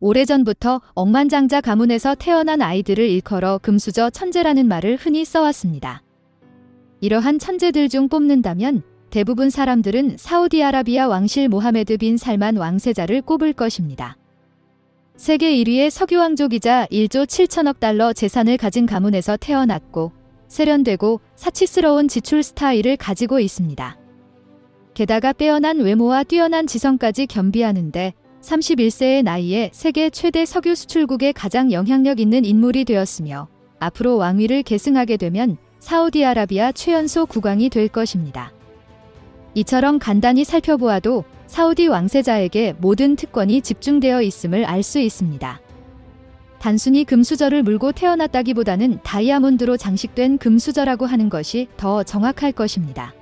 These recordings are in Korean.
오래전부터 억만장자 가문에서 태어난 아이들을 일컬어 금수저 천재라는 말을 흔히 써왔습니다. 이러한 천재들 중 뽑는다면 대부분 사람들은 사우디아라비아 왕실 모하메드 빈 살만 왕세자를 꼽을 것입니다. 세계 1위의 석유 왕족이자 1조 7천억 달러 재산을 가진 가문에서 태어났고 세련되고 사치스러운 지출 스타일을 가지고 있습니다. 게다가 빼어난 외모와 뛰어난 지성까지 겸비하는데 31세의 나이에 세계 최대 석유 수출국의 가장 영향력 있는 인물이 되었으며 앞으로 왕위를 계승하게 되면 사우디아라비아 최연소 국왕이 될 것입니다. 이처럼 간단히 살펴보아도 사우디 왕세자에게 모든 특권이 집중되어 있음을 알 수 있습니다. 단순히 금수저를 물고 태어났다기보다는 다이아몬드로 장식된 금수저라고 하는 것이 더 정확할 것입니다.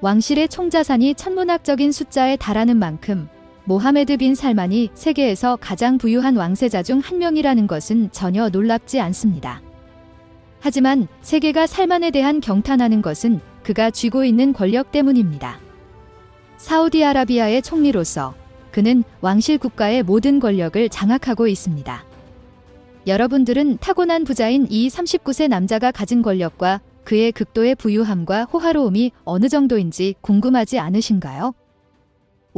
왕실의 총자산이 천문학적인 숫자에 달하는 만큼 모하메드 빈 살만이 세계에서 가장 부유한 왕세자 중 한 명이라는 것은 전혀 놀랍지 않습니다. 하지만 세계가 살만에 대한 경탄하는 것은 그가 쥐고 있는 권력 때문입니다. 사우디아라비아의 총리로서 그는 왕실 국가의 모든 권력을 장악하고 있습니다. 여러분들은 타고난 부자인 이 39세 남자가 가진 권력과 그의 극도의 부유함과 호화로움이 어느 정도인지 궁금하지 않으신가요?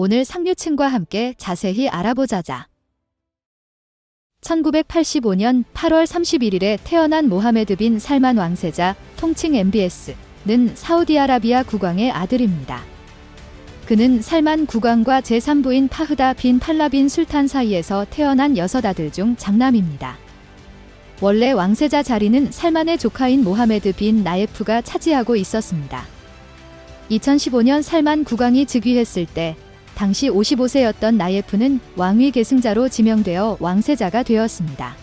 오늘 상류층과 함께 자세히 알아보자자. 1985년 8월 31일에 태어난 모하메드 빈 살만 왕세자, 통칭 MBS는 사우디아라비아 국왕의 아들입니다. 그는 살만 국왕과 제3부인 파흐다 빈 팔라 빈 술탄 사이에서 태어난 여섯 아들 중 장남입니다. 원래 왕세자 자리는 살만의 조카인 모하메드 빈 나예프가 차지하고 있었습니다. 2015년 살만 국왕이 즉위했을 때 당시 55세였던 나예프는 왕위 계승자로 지명되어 왕세자가 되었습니다.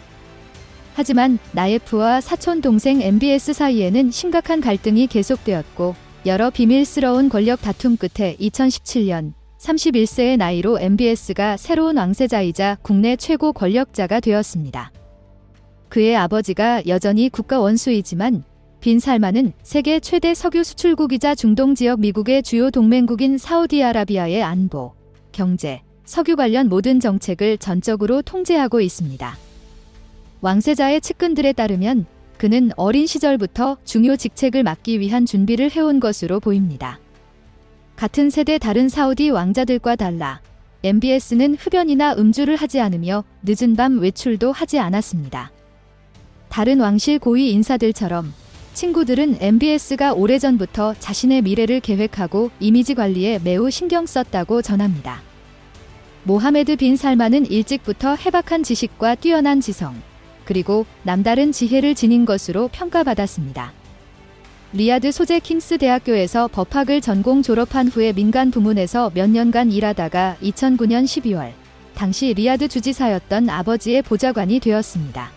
하지만 나예프와 사촌 동생 MBS 사이에는 심각한 갈등이 계속되었고 여러 비밀스러운 권력 다툼 끝에 2017년 31세의 나이로 MBS가 새로운 왕세자이자 국내 최고 권력자가 되었습니다. 그의 아버지가 여전히 국가 원수이지만 빈 살만은 세계 최대 석유 수출국이자 중동 지역 미국의 주요 동맹국인 사우디아라비아의 안보, 경제, 석유 관련 모든 정책을 전적으로 통제하고 있습니다. 왕세자의 측근들에 따르면 그는 어린 시절부터 중요 직책을 맡기 위한 준비를 해온 것으로 보입니다. 같은 세대 다른 사우디 왕자들과 달라 MBS는 흡연이나 음주를 하지 않으며 늦은 밤 외출도 하지 않았습니다. 다른 왕실 고위 인사들처럼 친구들은 MBS가 오래전부터 자신의 미래를 계획하고 이미지 관리에 매우 신경 썼다고 전합니다. 모하메드 빈 살만은 일찍부터 해박한 지식과 뛰어난 지성, 그리고 남다른 지혜를 지닌 것으로 평가받았습니다. 리야드 소재 킹스 대학교에서 법학을 전공 졸업한 후에 민간 부문에서 몇 년간 일하다가 2009년 12월 당시 리야드 주지사였던 아버지의 보좌관이 되었습니다.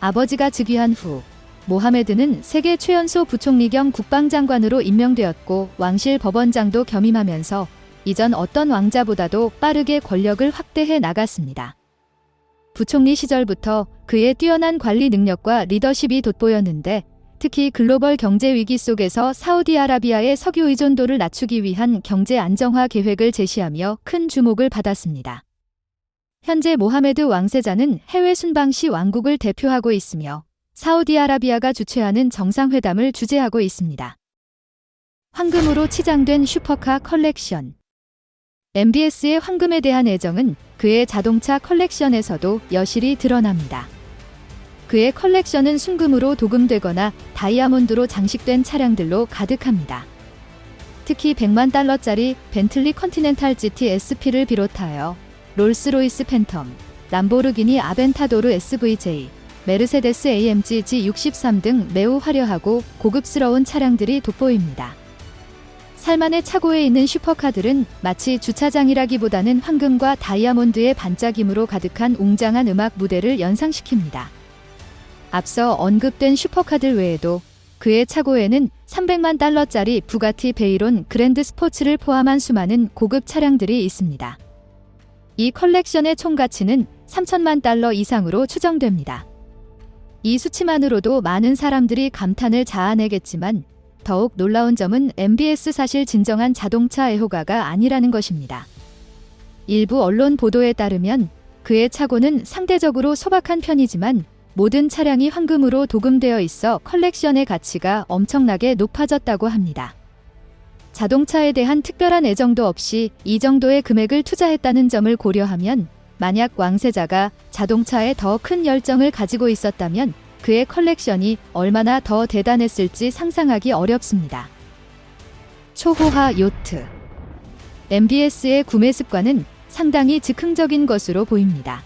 아버지가 즉위한 후 모하메드는 세계 최연소 부총리 겸 국방장관으로 임명되었고 왕실 법원장도 겸임하면서 이전 어떤 왕자보다도 빠르게 권력을 확대해 나갔습니다. 부총리 시절부터 그의 뛰어난 관리 능력과 리더십이 돋보였는데 특히 글로벌 경제 위기 속에서 사우디아라비아의 석유 의존도를 낮추기 위한 경제 안정화 계획을 제시하며 큰 주목을 받았습니다. 현재 모하메드 왕세자는 해외 순방 시 왕국을 대표하고 있으며 사우디아라비아가 주최하는 정상회담을 주재하고 있습니다. 황금으로 치장된 슈퍼카 컬렉션 MBS의 황금에 대한 애정은 그의 자동차 컬렉션에서도 여실히 드러납니다. 그의 컬렉션은 순금으로 도금되거나 다이아몬드로 장식된 차량들로 가득합니다. 특히 100만 달러짜리 벤틀리 컨티넨탈 GT SP를 비롯하여 롤스로이스 팬텀, 람보르기니 아벤타도르 SVJ, 메르세데스 AMG G63 등 매우 화려하고 고급스러운 차량들이 돋보입니다. 살만의 차고에 있는 슈퍼카들은 마치 주차장이라기보다는 황금과 다이아몬드의 반짝임으로 가득한 웅장한 음악 무대를 연상시킵니다. 앞서 언급된 슈퍼카들 외에도 그의 차고에는 300만 달러짜리 부가티 베이론 그랜드 스포츠를 포함한 수많은 고급 차량들이 있습니다. 이 컬렉션의 총 가치는 3천만 달러 이상으로 추정됩니다. 이 수치만으로도 많은 사람들이 감탄을 자아내겠지만 더욱 놀라운 점은 MBS 사실 진정한 자동차 애호가가 아니라는 것입니다. 일부 언론 보도에 따르면 그의 차고는 상대적으로 소박한 편이지만 모든 차량이 황금으로 도금되어 있어 컬렉션의 가치가 엄청나게 높아졌다고 합니다. 자동차에 대한 특별한 애정도 없이 이 정도의 금액을 투자했다는 점을 고려하면 만약 왕세자가 자동차에 더 큰 열정을 가지고 있었다면 그의 컬렉션이 얼마나 더 대단했을지 상상하기 어렵습니다. 초호화 요트 MBS의 구매 습관은 상당히 즉흥적인 것으로 보입니다.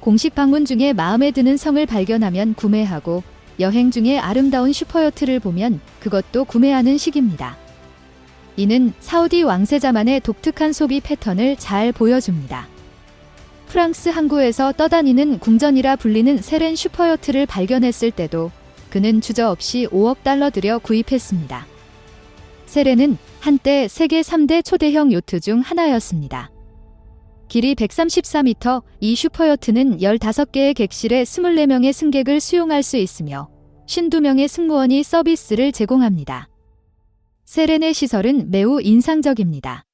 공식 방문 중에 마음에 드는 성을 발견하면 구매하고 여행 중에 아름다운 슈퍼요트를 보면 그것도 구매하는 식입니다. 이는 사우디 왕세자만의 독특한 소비 패턴을 잘 보여줍니다. 프랑스 항구에서 떠다니는 궁전이라 불리는 세렌 슈퍼요트를 발견했을 때도 그는 주저없이 5억 달러 들여 구입했습니다. 세렌은 한때 세계 3대 초대형 요트 중 하나였습니다. 길이 134m, 이 슈퍼요트는 15개의 객실에 24명의 승객을 수용할 수 있으며 52명의 승무원이 서비스를 제공합니다. 세렌의 시설은 매우 인상적입니다.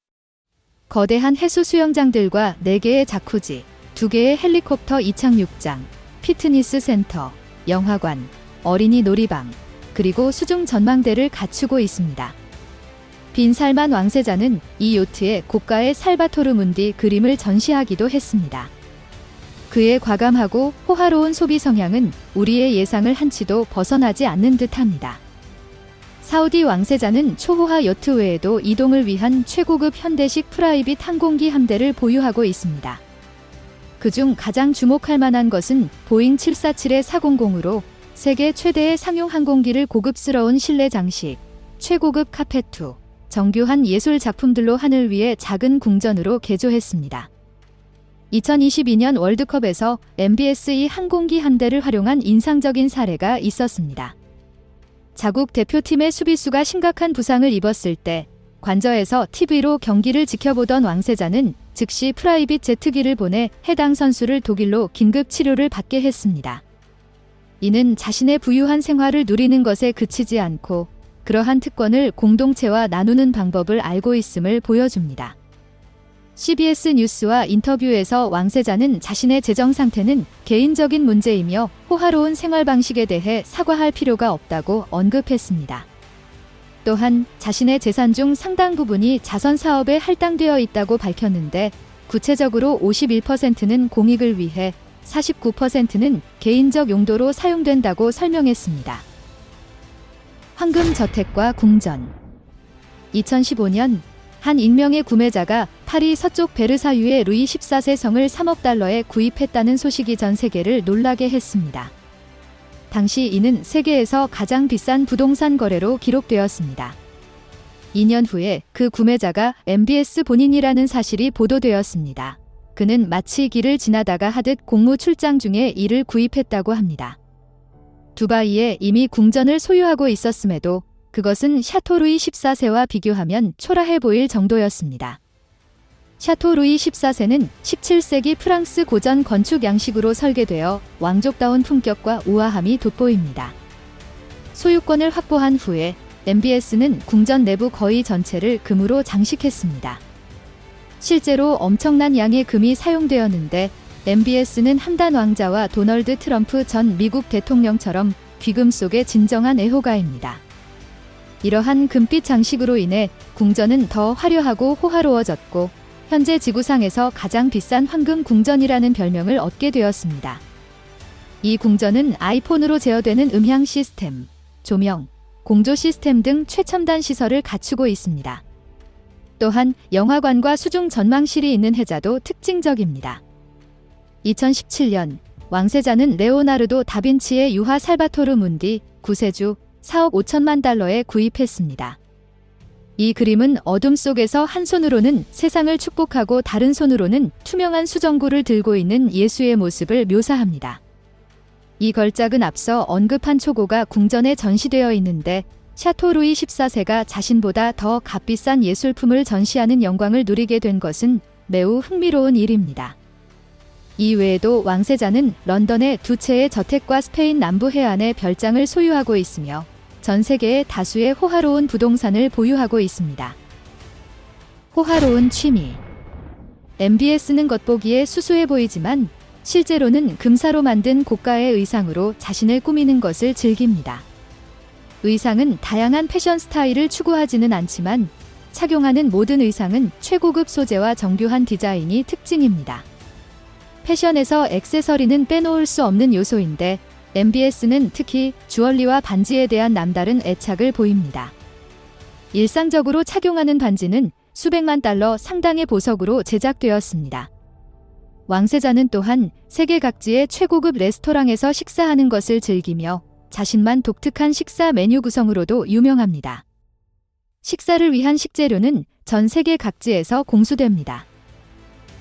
거대한 해수 수영장들과 4개의 자쿠지, 2개의 헬리콥터 이착륙장, 피트니스 센터, 영화관, 어린이 놀이방, 그리고 수중 전망대를 갖추고 있습니다. 빈 살만 왕세자는 이 요트에 고가의 살바토르 문디 그림을 전시하기도 했습니다. 그의 과감하고 호화로운 소비 성향은 우리의 예상을 한치도 벗어나지 않는 듯합니다. 사우디 왕세자는 초호화 요트 외에도 이동을 위한 최고급 현대식 프라이빗 항공기 함대를 보유하고 있습니다. 그중 가장 주목할 만한 것은 보잉 747의 400으로 세계 최대의 상용 항공기를 고급스러운 실내 장식, 최고급 카페투, 정교한 예술 작품들로 하늘 위에 작은 궁전으로 개조했습니다. 2022년 월드컵에서 MBS 이 항공기 한 대를 활용한 인상적인 사례가 있었습니다. 자국 대표팀의 수비수가 심각한 부상을 입었을 때 관저에서 TV로 경기를 지켜보던 왕세자는 즉시 프라이빗 제트기를 보내 해당 선수를 독일로 긴급 치료를 받게 했습니다. 이는 자신의 부유한 생활을 누리는 것에 그치지 않고 그러한 특권을 공동체와 나누는 방법을 알고 있음을 보여줍니다. CBS 뉴스와 인터뷰에서 왕세자는 자신의 재정 상태는 개인적인 문제이며 호화로운 생활 방식에 대해 사과할 필요가 없다고 언급했습니다. 또한 자신의 재산 중 상당 부분이 자선 사업에 할당되어 있다고 밝혔는데 구체적으로 51%는 공익을 위해 49%는 개인적 용도로 사용된다고 설명했습니다. 황금 저택과 궁전 2015년 한 익명의 구매자가 파리 서쪽 베르사유의 루이 14세 성을 3억 달러에 구입했다는 소식이 전 세계를 놀라게 했습니다. 당시 이는 세계에서 가장 비싼 부동산 거래로 기록되었습니다. 2년 후에 그 구매자가 MBS 본인이라는 사실이 보도되었습니다. 그는 마치 길을 지나다가 하듯 공무 출장 중에 이를 구입했다고 합니다. 두바이에 이미 궁전을 소유하고 있었음에도 그것은 샤토루이 14세와 비교하면 초라해 보일 정도였습니다. 샤토루이 14세는 17세기 프랑스 고전 건축 양식으로 설계되어 왕족다운 품격과 우아함이 돋보입니다. 소유권을 확보한 후에 MBS는 궁전 내부 거의 전체를 금으로 장식했습니다. 실제로 엄청난 양의 금이 사용되었는데 MBS는 함단 왕자와 도널드 트럼프 전 미국 대통령처럼 귀금 속의 진정한 애호가입니다. 이러한 금빛 장식으로 인해 궁전은 더 화려하고 호화로워졌고 현재 지구상에서 가장 비싼 황금 궁전이라는 별명을 얻게 되었습니다. 이 궁전은 아이폰으로 제어되는 음향 시스템, 조명, 공조 시스템 등 최첨단 시설을 갖추고 있습니다. 또한 영화관과 수중 전망실이 있는 해자도 특징적입니다. 2017년 왕세자는 레오나르도 다빈치의 유화 살바토르 문디 구세주 4억 5천만 달러에 구입했습니다. 이 그림은 어둠 속에서 한 손으로는 세상을 축복하고 다른 손으로는 투명한 수정구를 들고 있는 예수의 모습을 묘사합니다. 이 걸작은 앞서 언급한 초고가 궁전에 전시되어 있는데 샤토루이 14세가 자신보다 더 값비싼 예술품을 전시하는 영광을 누리게 된 것은 매우 흥미로운 일입니다. 이 외에도 왕세자는 런던의 두 채의 저택과 스페인 남부 해안의 별장을 소유하고 있으며 전 세계의 다수의 호화로운 부동산을 보유하고 있습니다. 호화로운 취미 MBS는 겉보기에 수수해 보이지만 실제로는 금사로 만든 고가의 의상으로 자신을 꾸미는 것을 즐깁니다. 의상은 다양한 패션 스타일을 추구하지는 않지만 착용하는 모든 의상은 최고급 소재와 정교한 디자인이 특징입니다. 패션에서 액세서리는 빼놓을 수 없는 요소인데 MBS는 특히 주얼리와 반지에 대한 남다른 애착을 보입니다. 일상적으로 착용하는 반지는 수백만 달러 상당의 보석으로 제작되었습니다. 왕세자는 또한 세계 각지의 최고급 레스토랑에서 식사하는 것을 즐기며 자신만 독특한 식사 메뉴 구성으로도 유명합니다. 식사를 위한 식재료는 전 세계 각지에서 공수됩니다.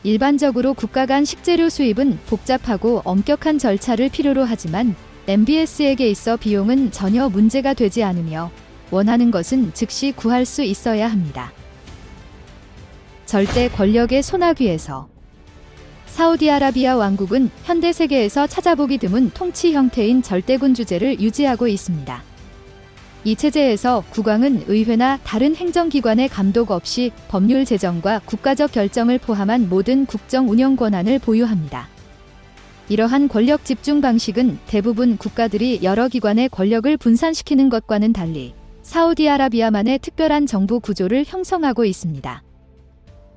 일반적으로 국가 간 식재료 수입은 복잡하고 엄격한 절차를 필요로 하지만 MBS에게 있어 비용은 전혀 문제가 되지 않으며 원하는 것은 즉시 구할 수 있어야 합니다. 절대 권력의 소나귀에서 사우디아라비아 왕국은 현대 세계에서 찾아보기 드문 통치 형태인 절대군 주제를 유지하고 있습니다. 이 체제에서 국왕은 의회나 다른 행정기관의 감독 없이 법률 제정과 국가적 결정을 포함한 모든 국정 운영 권한을 보유합니다. 이러한 권력 집중 방식은 대부분 국가들이 여러 기관의 권력을 분산시키는 것과는 달리 사우디아라비아만의 특별한 정부 구조를 형성하고 있습니다.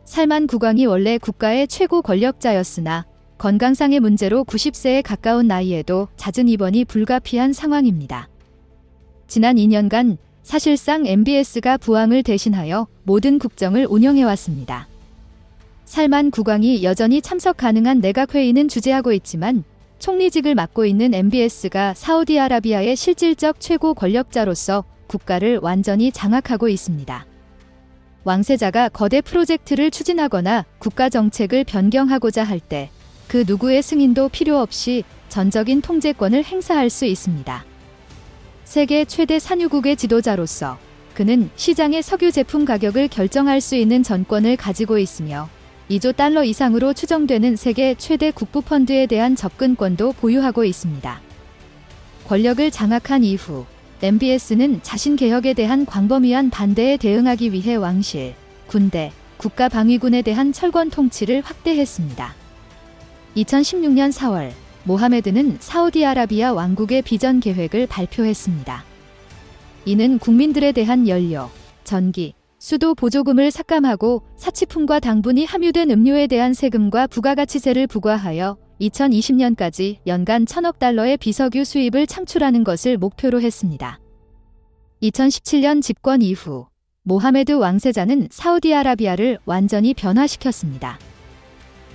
살만 국왕이 원래 국가의 최고 권력자였으나 건강상의 문제로 90세에 가까운 나이에도 잦은 입원이 불가피한 상황입니다. 지난 2년간 사실상 MBS가 부왕을 대신하여 모든 국정을 운영해왔습니다. 살만 국왕이 여전히 참석 가능한 내각회의는 주재하고 있지만 총리직을 맡고 있는 MBS가 사우디아라비아의 실질적 최고 권력자로서 국가를 완전히 장악하고 있습니다. 왕세자가 거대 프로젝트를 추진하거나 국가 정책을 변경하고자 할 때 그 누구의 승인도 필요 없이 전적인 통제권을 행사할 수 있습니다. 세계 최대 산유국의 지도자로서 그는 시장의 석유 제품 가격을 결정할 수 있는 전권을 가지고 있으며 2조 달러 이상으로 추정되는 세계 최대 국부 펀드에 대한 접근권도 보유하고 있습니다. 권력을 장악한 이후 MBS는 자신 개혁에 대한 광범위한 반대에 대응하기 위해 왕실, 군대, 국가 방위군에 대한 철권 통치를 확대했습니다. 2016년 4월 모하메드는 사우디아라비아 왕국의 비전 계획을 발표했습니다. 이는 국민들에 대한 연료, 전기, 수도 보조금을 삭감하고 사치품과 당분이 함유된 음료에 대한 세금과 부가가치세를 부과하여 2020년까지 연간 천억 달러의 비석유 수입을 창출하는 것을 목표로 했습니다. 2017년 집권 이후 모하메드 왕세자는 사우디아라비아를 완전히 변화시켰습니다.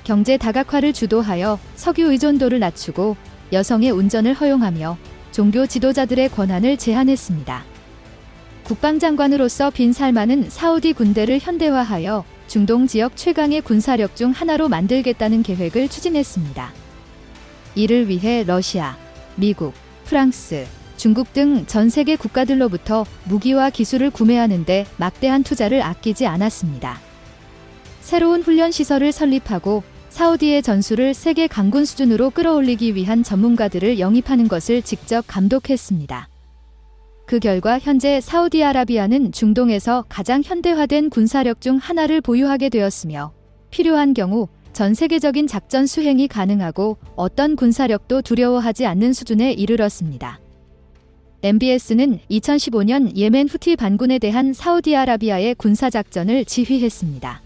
경제 다각화를 주도하여 석유 의존도를 낮추고 여성의 운전을 허용하며 종교 지도자들의 권한을 제한했습니다. 국방장관으로서 빈 살만은 사우디 군대를 현대화하여 중동 지역 최강의 군사력 중 하나로 만들겠다는 계획을 추진했습니다. 이를 위해 러시아, 미국, 프랑스, 중국 등 전 세계 국가들로부터 무기와 기술을 구매하는데 막대한 투자를 아끼지 않았습니다. 새로운 훈련 시설을 설립하고 사우디의 전술을 세계 강군 수준으로 끌어올리기 위한 전문가들을 영입하는 것을 직접 감독했습니다. 그 결과 현재 사우디아라비아는 중동에서 가장 현대화된 군사력 중 하나를 보유하게 되었으며 필요한 경우 전 세계적인 작전 수행이 가능하고 어떤 군사력도 두려워하지 않는 수준에 이르렀습니다. MBS는 2015년 예멘 후티 반군에 대한 사우디아라비아의 군사작전을 지휘했습니다.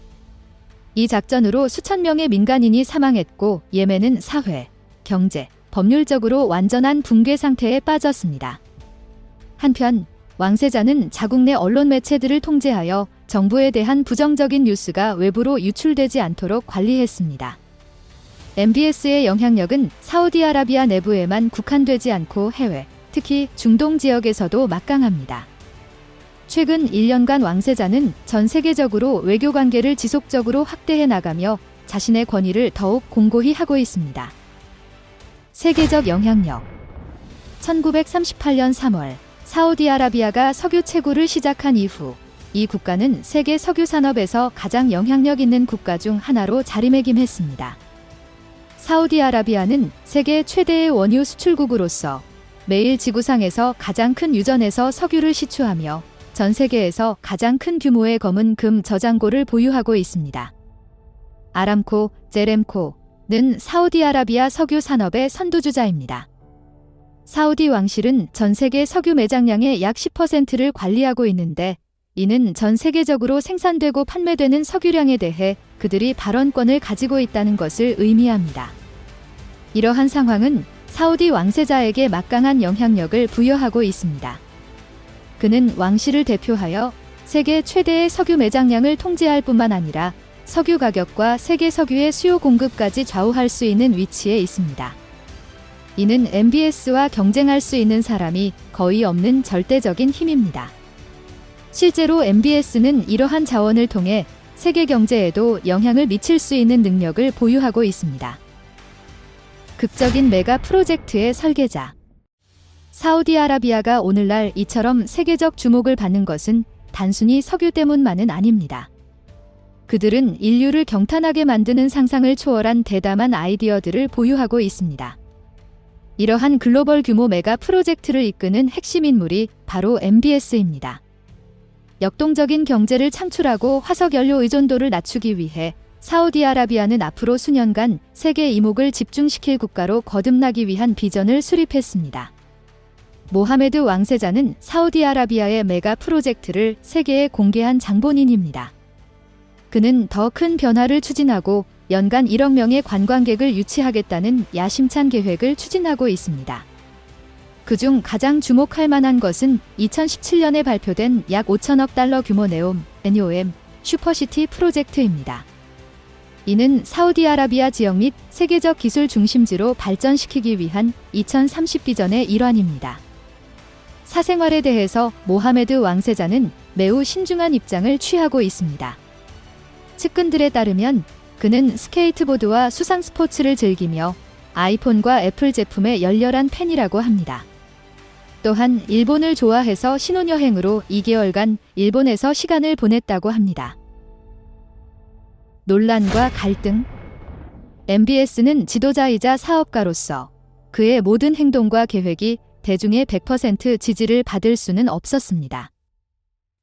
이 작전으로 수천 명의 민간인이 사망했고 예멘은 사회, 경제, 법률적으로 완전한 붕괴 상태에 빠졌습니다. 한편 왕세자는 자국 내 언론 매체들을 통제하여 정부에 대한 부정적인 뉴스가 외부로 유출되지 않도록 관리했습니다. MBS의 영향력은 사우디아라비아 내부에만 국한되지 않고 해외, 특히 중동 지역에서도 막강합니다. 최근 1년간 왕세자는 전 세계적으로 외교 관계를 지속적으로 확대해 나가며 자신의 권위를 더욱 공고히 하고 있습니다. 세계적 영향력 1938년 3월 사우디아라비아가 석유 채굴을 시작한 이후 이 국가는 세계 석유 산업에서 가장 영향력 있는 국가 중 하나로 자리매김했습니다. 사우디아라비아는 세계 최대의 원유 수출국으로서 매일 지구상에서 가장 큰 유전에서 석유를 시추하며 전 세계에서 가장 큰 규모의 검은 금 저장고를 보유하고 있습니다. 아람코, 제렘코는 사우디아라비아 석유 산업의 선두주자입니다. 사우디 왕실은 전 세계 석유 매장량의 약 10%를 관리하고 있는데 이는 전 세계적으로 생산되고 판매되는 석유량에 대해 그들이 발언권을 가지고 있다는 것을 의미합니다. 이러한 상황은 사우디 왕세자에게 막강한 영향력을 부여하고 있습니다. 그는 왕실을 대표하여 세계 최대의 석유 매장량을 통제할 뿐만 아니라 석유 가격과 세계 석유의 수요 공급까지 좌우할 수 있는 위치에 있습니다. 이는 MBS와 경쟁할 수 있는 사람이 거의 없는 절대적인 힘입니다. 실제로 MBS는 이러한 자원을 통해 세계 경제에도 영향을 미칠 수 있는 능력을 보유하고 있습니다. 극적인 메가 프로젝트의 설계자. 사우디아라비아가 오늘날 이처럼 세계적 주목을 받는 것은 단순히 석유 때문만은 아닙니다. 그들은 인류를 경탄하게 만드는 상상을 초월한 대담한 아이디어들을 보유하고 있습니다. 이러한 글로벌 규모 메가 프로젝트를 이끄는 핵심 인물이 바로 MBS입니다. 역동적인 경제를 창출하고 화석 연료 의존도를 낮추기 위해 사우디아라비아는 앞으로 수년간 세계 이목을 집중시킬 국가로 거듭나기 위한 비전을 수립했습니다. 모하메드 왕세자는 사우디아라비아의 메가 프로젝트를 세계에 공개한 장본인입니다. 그는 더 큰 변화를 추진하고 연간 1억 명의 관광객을 유치하겠다는 야심찬 계획을 추진하고 있습니다. 그중 가장 주목할 만한 것은 2017년에 발표된 약 5천억 달러 규모 네옴, NOM, 슈퍼시티 프로젝트입니다. 이는 사우디아라비아 지역 및 세계적 기술 중심지로 발전시키기 위한 2030 비전의 일환입니다. 사생활에 대해서 모하메드 왕세자는 매우 신중한 입장을 취하고 있습니다. 측근들에 따르면 그는 스케이트보드와 수상 스포츠를 즐기며 아이폰과 애플 제품의 열렬한 팬이라고 합니다. 또한 일본을 좋아해서 신혼여행으로 2개월간 일본에서 시간을 보냈다고 합니다. 논란과 갈등 MBS는 지도자이자 사업가로서 그의 모든 행동과 계획이 대중의 100% 지지를 받을 수는 없었습니다.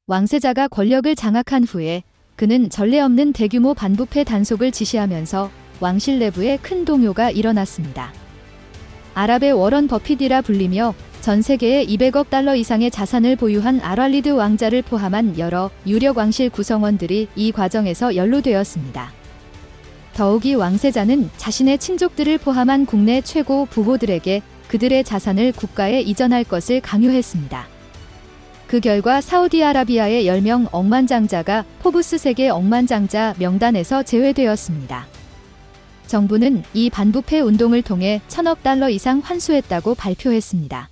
왕세자가 권력을 장악한 후에 그는 전례 없는 대규모 반부패 단속을 지시하면서 왕실 내부에 큰 동요가 일어났습니다. 아랍의 워런 버핏이라 불리며 전 세계에 200억 달러 이상의 자산을 보유한 아랄리드 왕자를 포함한 여러 유력 왕실 구성원들이 이 과정에서 연루되었습니다. 더욱이 왕세자는 자신의 친족들을 포함한 국내 최고 부호들에게 그들의 자산을 국가에 이전할 것을 강요했습니다. 그 결과 사우디아라비아의 10명 억만장자가 포브스 세계 억만장자 명단에서 제외되었습니다. 정부는 이 반부패 운동을 통해 천억 달러 이상 환수했다고 발표했습니다.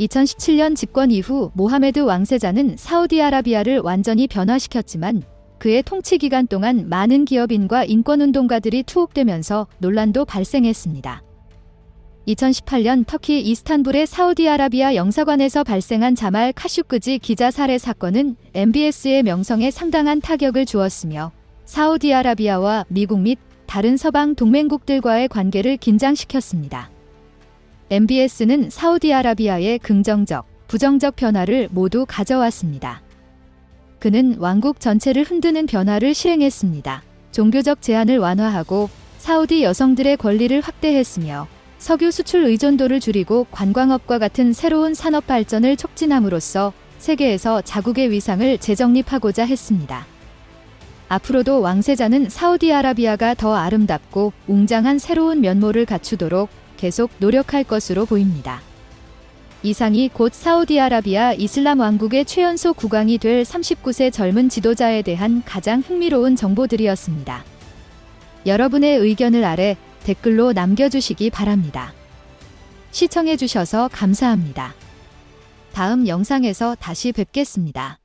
2017년 집권 이후 모하메드 왕세자는 사우디아라비아를 완전히 변화시켰지만 그의 통치 기간 동안 많은 기업인과 인권운동가들이 투옥되면서 논란도 발생했습니다. 2018년 터키 이스탄불의 사우디아라비아 영사관에서 발생한 자말 카슈크지 기자 살해 사건은 MBS의 명성에 상당한 타격을 주었으며 사우디아라비아와 미국 및 다른 서방 동맹국들과의 관계를 긴장시켰습니다. MBS는 사우디아라비아의 긍정적, 부정적 변화를 모두 가져왔습니다. 그는 왕국 전체를 흔드는 변화를 실행했습니다. 종교적 제한을 완화하고 사우디 여성들의 권리를 확대했으며 석유 수출 의존도를 줄이고 관광업과 같은 새로운 산업 발전을 촉진함으로써 세계에서 자국의 위상을 재정립하고자 했습니다. 앞으로도 왕세자는 사우디아라비아가 더 아름답고 웅장한 새로운 면모를 갖추도록 계속 노력할 것으로 보입니다. 이상이 곧 사우디아라비아 이슬람 왕국의 최연소 국왕이 될 39세 젊은 지도자에 대한 가장 흥미로운 정보들이었습니다. 여러분의 의견을 아래 댓글로 남겨주시기 바랍니다. 시청해주셔서 감사합니다. 다음 영상에서 다시 뵙겠습니다.